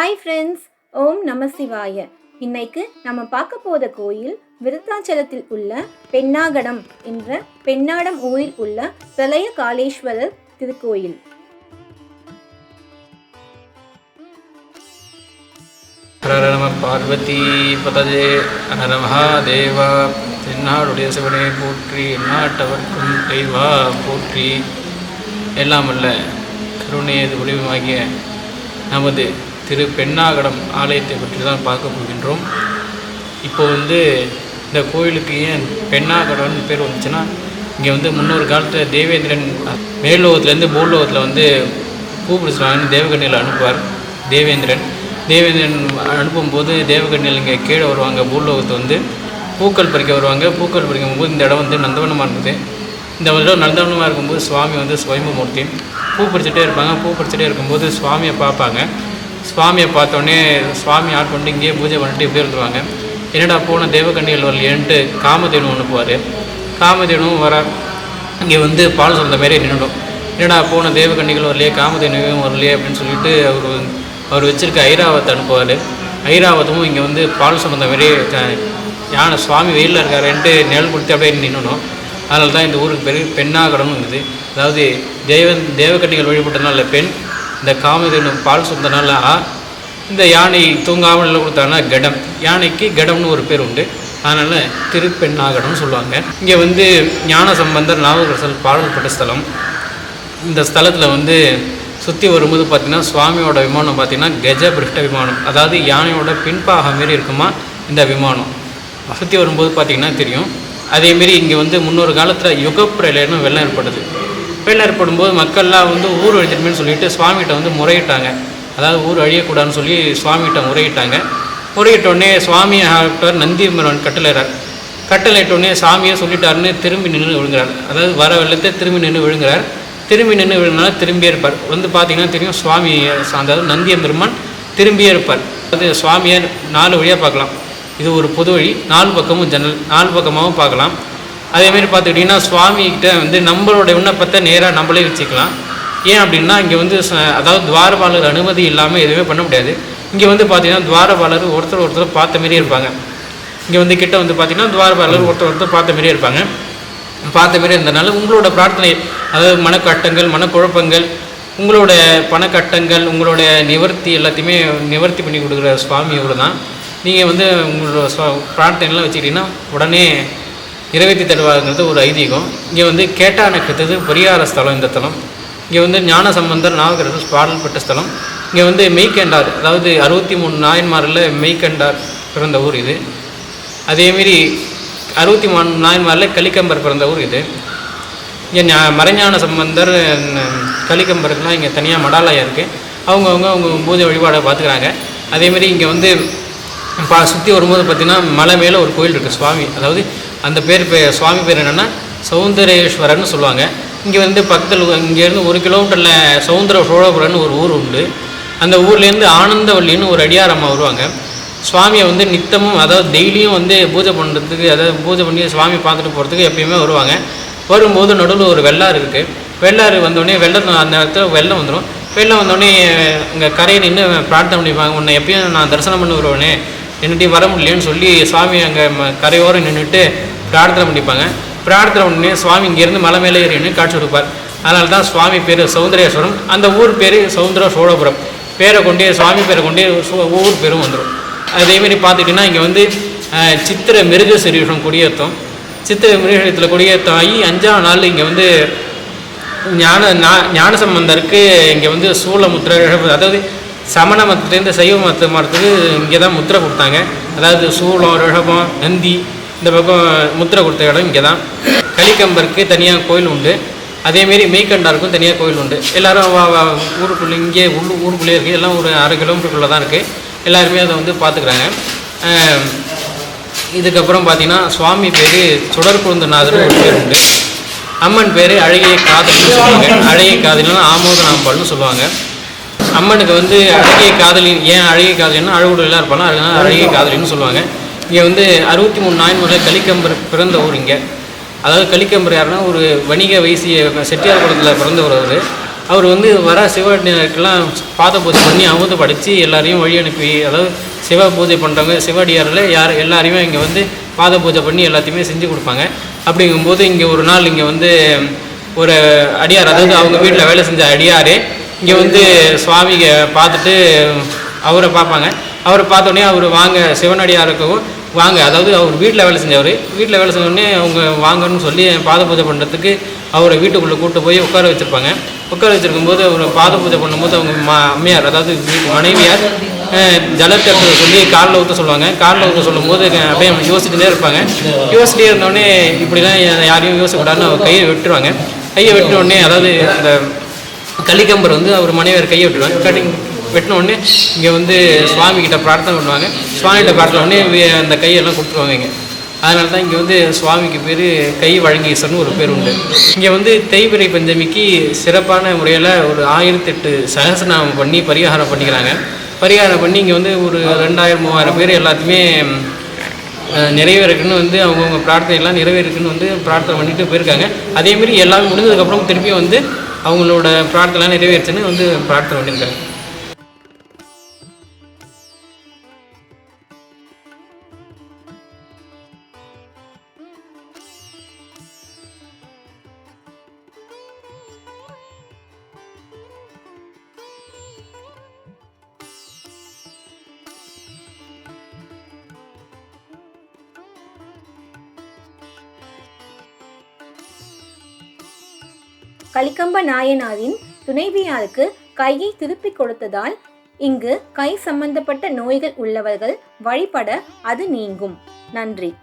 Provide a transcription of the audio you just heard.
Hi friends ஓம் நம சிவாய. இன்னைக்கு நம்ம பார்க்க போத கோயில் விருத்தாச்சலத்தில் உள்ள பெண்ணாகடம் என்ற பெண்ணாடம் ஊரில் உள்ள பிரளய காளேஸ்வரர் திருக்கோயில். நம பார்வதி பதஜே. ஹர மகாதேவா. தென்னாடுடைய சிவனே போற்றி எந்நாட்டவர்க்கும் தெய்வா போற்றி. எல்லாம் உள்ள கருணையது வடிவமாகிய நமது திரு பெண்ணாகடம் ஆலயத்தை பற்றி தான் பார்க்க போகின்றோம். இப்போ வந்து இந்த கோயிலுக்கு ஏன் பெண்ணாகடம்னு பேர் வந்துச்சுன்னா இங்கே வந்து முன்னொரு காலத்தில் தேவேந்திரன் மேல்லோகத்துலேருந்து பூலோகத்தில் வந்து பூ தேவகண்ணியில் அனுப்புவார் தேவேந்திரன். தேவேந்திரன் அனுப்பும்போது தேவகண்ணியில் இங்கே கீழே வருவாங்க பூலோகத்தை வந்து பூக்கள் பறிக்க வருவாங்க. பூக்கள் பறிக்கும் போது இந்த இடம் வந்து நந்தவனமாக இருந்தது இந்த இடம் நந்தவனமாக இருக்கும்போது சுவாமி வந்து ஸ்வயம்பமூர்த்தி பூ பறிச்சுட்டே இருப்பாங்க. பூ பறிச்சுட்டே இருக்கும்போது சுவாமியை பார்ப்பாங்க. சுவாமியை பார்த்தோன்னே சுவாமி ஆட்கொண்டு இங்கேயே பூஜை பண்ணிட்டு இப்படி இருந்துருவாங்க. என்னடா போன தேவகண்டிகள் வரலையேன்ட்டு காமதேனு அனுப்புவார் காமதேனும் வர இங்கே வந்து பால் சொந்த மாரி நின்றுடும் என்னடா போன தேவகண்ணிகள் வரலையே காமதேனுவும் வரலையே அப்படின்னு சொல்லிட்டு அவர் அவர் வச்சுருக்க ஐராவத்தை அனுப்புவார். ஐராவதமும் இங்கே வந்து பால் சுமந்த மாரி யானை சுவாமி வெயிலில் இருக்காருன்ட்டு நிழல் கொடுத்து அப்படியே நின்னணும் அதனால தான் இந்த ஊருக்கு பெரிய பெண்ணாகடம்னு இருக்குது. அதாவது தேவன் தேவகண்ணிகள் வழிபட்டதுனால பெண் இந்த காமதேனும் பால் சொந்தனால இந்த யானை தூங்காமல் கொடுத்தானா கொடுத்தாங்கன்னா கடம். யானைக்கு கடம்னு ஒரு பேர் உண்டு. அதனால் திருப்பெண்ணாகடம்னு சொல்லுவாங்க. இங்கே வந்து ஞான சம்பந்தர் நாவகரசல் பாடல்பட்ட ஸ்தலம். இந்த ஸ்தலத்தில் வந்து சுற்றி வரும்போது பார்த்திங்கன்னா சுவாமியோட விமானம் பார்த்திங்கன்னா கஜ பிருஷ்ட விமானம். அதாவது யானையோட பின்பாகம் மாரி இருக்குமா இந்த விமானம். சுற்றி வரும்போது பார்த்தீங்கன்னா தெரியும். அதேமாரி இங்கே வந்து முன்னொரு காலத்தில் யுகப்பிரளயம்னு வெள்ளம் ஏற்படுது வெள்ளம் ஏற்படும்போது மக்கள்லாம் வந்து ஊர் அழிஞ்சிருமேனு சொல்லிட்டு சுவாமிகிட்ட வந்து முறையிட்டாங்க. அதாவது ஊர் அழியக்கூடாதுன்னு சொல்லி சுவாமிகிட்ட முறையிட்டாங்க. முறையிட்டோடனே சுவாமி ஆக்டர் நந்திமரன் கட்டளைறார் கட்டளையிட்டோடனே சாமியை சொல்லிட்டாருன்னு திரும்பி நின்று விழுங்குறார். அதாவது வர வெள்ளத்தை திரும்பி நின்று விழுங்குறார். திரும்பி நின்று விழுங்கினால திரும்பியே இருப்பார் வந்து பார்த்தீங்கன்னா தெரியும் சுவாமி அதாவது நந்தியம்பெருமான் திரும்பியே இருப்பார் அது சுவாமியை நாலு வழியாக பார்க்கலாம். இது ஒரு பொது வழி நாலு பக்கமும் ஜன்னல் நாலு பக்கமாகவும் பார்க்கலாம். அதேமாரி பார்த்துக்கிட்டிங்கன்னா சுவாமிகிட்ட வந்து நம்மளோட விண்ணப்பத்தை நேராக நம்மளே வச்சுக்கலாம். ஏன் அப்படின்னா இங்கே வந்து ச- அதாவது துவாரபாலர் அனுமதி இல்லாமல் எதுவுமே பண்ண முடியாது. இங்கே வந்து பார்த்திங்கன்னா துவாரபாலர் ஒருத்தர் ஒருத்தர் பார்த்த மாரியே இருப்பாங்க. இங்கே வந்து கிட்ட வந்து பார்த்திங்கன்னா துவாரபாலர் ஒருத்தர் ஒருத்தர் பார்த்த மாரியே இருப்பாங்க. பார்த்த மாரி இருந்தனால உங்களோட பிரார்த்தனை அதாவது மனக்கட்டங்கள் மனக்குழப்பங்கள் உங்களோட பணக்கட்டங்கள் உங்களோட நிவர்த்தி எல்லாத்தையுமே நிவர்த்தி பண்ணி கொடுக்குற சுவாமி இவர் தான் நீங்கள் வந்து உங்களோட பிரார்த்தனைலாம் வச்சுக்கிட்டிங்கன்னா உடனே இரவேத்தி தருவாருங்கிறது ஒரு ஐதீகம். இங்கே வந்து கேட்டா நட்சத்திரத்து பரிகார ஸ்தலம் இந்த தலம். இங்கே வந்து ஞான சம்பந்தர் நாகரசு பாடல் பெற்ற ஸ்தலம். இங்கே வந்து மெய்கண்டார் அதாவது அறுபத்தி மூணு நாயன்மாரில் மெய்கண்டார் பிறந்த ஊர் இது. அதேமாரி அறுபத்தி மூணு நாயன்மாரில் கலிக்கம்பர் பிறந்த ஊர் இது. இங்கே ஞா மறைஞான சம்பந்தர் கலிக்கம்பருக்குலாம் இங்கே தனியாக மடாலயம் இருக்குது அவங்கவுங்க அவங்க பூஜை வழிபாடை பார்த்துக்கிறாங்க அதேமாரி இங்கே வந்து பா சுற்றி வரும்போது பார்த்திங்கன்னா மலை மேலே ஒரு கோயில் இருக்குது சுவாமி. அதாவது அந்த பேர் பே சுவாமி பேர் என்னென்னா சௌந்தரேஸ்வரர்னு சொல்லுவாங்க. இங்கே வந்து பக்கத்தில் இங்கேருந்து ஒரு கிலோமீட்டரில் சவுந்தர சோழபுரம்னு ஒரு ஊர் உண்டு. அந்த ஊர்லேருந்து ஆனந்தவல்லின்னு ஒரு அடியார் அம்மா வருவாங்க. சுவாமியை வந்து நித்தமும் அதாவது டெய்லியும் வந்து பூஜை பண்ணுறதுக்கு அதாவது பூஜை பண்ணி சுவாமி பார்த்துட்டு போகிறதுக்கு எப்பயுமே வருவாங்க. வரும்போது நடுவில் ஒரு வெள்ளாறு இருக்குது வெள்ளாறு வந்தோடனே வெள்ளம் அந்த இடத்துல வெள்ளம் வந்துடும் வெள்ளம் வந்தோடனே இங்கே கரையை நின்று பிரார்த்தனை பண்ணிப்பாங்க. உன்னை எப்பயும் நான் தரிசனம் பண்ணி வருவேனே. என்னட்டையும் வர முடியலன்னு சொல்லி சுவாமி அங்கே கரையோரம் நின்றுட்டு பிரார்த்தனை பண்ணிப்பாங்க. பிரார்த்தனை பண்ணி சுவாமி இங்கேருந்து மலை மேலே ஏறி நின்று காட்சி கொடுப்பார். அதனால தான் சுவாமி பேர் சௌந்தரேஸ்வரம் அந்த ஊர் பேர் சௌந்தர சோழபுரம். பேரை கொண்டே சுவாமி பேரை கொண்டே ஊர் பேரும் வந்துடும் அதேமாரி பார்த்துக்கிட்டிங்கன்னா இங்கே வந்து சித்திர மிருக சரீரம் கொடியேற்றம். சித்திர மிருகத்தில் கொடியேற்றம் ஆகி அஞ்சாம் நாள் இங்கே வந்து ஞான நா- ஞான சம்பந்தருக்கு இங்கே வந்து சூழமுத்திர அதாவது சமண மதத்துலேருந்து சைவ மத மதத்துக்கு இங்கே தான் முத்திரை கொடுத்தாங்க. அதாவது சூளம் ரிஷபம் நந்தி இந்த பக்கம் முத்திரை கொடுத்த இடம் இங்கே தான் கலிக்கம்பருக்கு தனியாக கோயில் உண்டு. அதேமாரி மெய்கண்டாருக்கும் தனியாக கோயில் உண்டு. எல்லாரும் வா- வா- ஊருக்குள்ளே இங்கே உள்ளு ஊருக்குள்ளே இருக்குது எல்லாம் ஒரு அரை கிலோமீட்டருக்குள்ளே தான் இருக்குது எல்லாருமே அதை வந்து பார்த்துக்குறாங்க. இதுக்கப்புறம் பார்த்திங்கன்னா சுவாமி பேர் சுடற்குழுந்தநாதர் ஒரு பேர் உண்டு. அம்மன் பேர் அழகிய காதல்னு சொல்லுவாங்க. அழகிய காதல்னா ஆமோதனாம்பாள்னு சொல்லுவாங்க. அம்மனுக்கு வந்து அழகிய காதலி ஏன் அழகிய காதலின்னா அழகுடலாம் இருப்பாங்க. அதனால அழகிய காதலின்னு சொல்லுவாங்க. இங்கே வந்து அறுபத்தி மூணு நாயன்முறை கலிக்கம்பர் பிறந்த ஊர் இங்கே. அதாவது கலிக்கம்பர் யாருன்னா ஒரு வணிக வைசிய செட்டியார் குளத்தில் பிறந்தவர் அவர். அவர் வந்து வர சிவடியாருக்கெல்லாம் பாத பூஜை பண்ணி அமுது படைச்சு எல்லாரையும் வழி அனுப்பி அதாவது சிவ பூஜை பண்ணுறவங்க சிவடியாரில் யார் எல்லாரையுமே இங்கே வந்து பாத பூஜை பண்ணி எல்லாத்தையுமே செஞ்சு கொடுப்பாங்க. அப்படிங்கும்போது இங்கே ஒரு நாள் இங்கே வந்து ஒரு அடியார் அதாவது அவங்க வீட்டில் வேலை செஞ்ச அடியாரே இங்கே வந்து சுவாமிக பார்த்துட்டு அவரை பார்ப்பாங்க. அவரை பார்த்தோன்னே அவர் வாங்க சிவனடியாருக்கவும் வாங்க. அதாவது அவர் வீட்டில் வேலை செஞ்சவர். வீட்டில் வேலை செஞ்சோடனே அவங்க வாங்கன்னு சொல்லி பாத பூஜை பண்ணுறதுக்கு அவரை வீட்டுக்குள்ளே கூட்டு போய் உட்கார வச்சுருப்பாங்க. உட்கார வச்சிருக்கும்போது அவர் பாத பூஜை பண்ணும்போது அவங்க மா அம்மையார் அதாவது வீட்டு மனைவியார் அஹ், சொல்லி காலில் ஊற்ற சொல்லுவாங்க. காலில் ஊற்ற சொல்லும்போது க- அப்படியே யோசிச்சுட்டே இருப்பாங்க. யோசிச்சுட்டே இருந்தோடனே இப்படிலாம் யாரையும் யோசிக்கக்கூடாதுன்னு அவர் கையை வெட்டுருவாங்க கையை வெட்டினோடனே அதாவது அந்த கள்ளிக்கம்பர் வந்து அவர் மனைவியர் கையை விட்டுருவாங்க கட்டி வெட்டின உடனே இங்கே வந்து சுவாமி கிட்ட பிரார்த்தனை பண்ணுவாங்க. சுவாமிகிட்ட பிரார்த்தனை உடனே அந்த கையெல்லாம் கொடுத்துருவாங்க இங்கே. அதனால தான் இங்கே வந்து சுவாமிக்கு பேர் கை வழங்கீசர்னு ஒரு பேர் உண்டு. இங்கே வந்து தேய்பிரை பஞ்சமிக்கு சிறப்பான முறையில் ஒரு ஆயிரத்தெட்டு சகசநாமம் பண்ணி பரிகாரம் பண்ணிக்கிறாங்க. பரிகாரம் பண்ணி இங்கே வந்து ஒரு ரெண்டாயிரம் மூவாயிரம் பேர் எல்லாத்தையுமே நிறைவேறக்குன்னு நிறைவேறுக்குன்னு வந்து அவங்கவுங்க பிரார்த்தனை எல்லாம் நிறைவேறுக்குன்னு வந்து பிரார்த்தனை பண்ணிட்டு போயிருக்காங்க. அதேமாரி எல்லாமே முடிஞ்சதுக்கப்புறம் திருப்பியும் வந்து அவங்களோட பிரார்த்தனை நிறைவேற்றுன்னு வந்து பிரார்த்தனை பண்ணியிருக்காங்க. கலிக்கம்ப நாயனாரின் துணைவியாருக்கு கையை திருப்பிக் கொடுத்ததால் இங்கு கை சம்பந்தப்பட்ட நோய்கள் உள்ளவர்கள் வழிபட அது நீங்கும். நன்றி.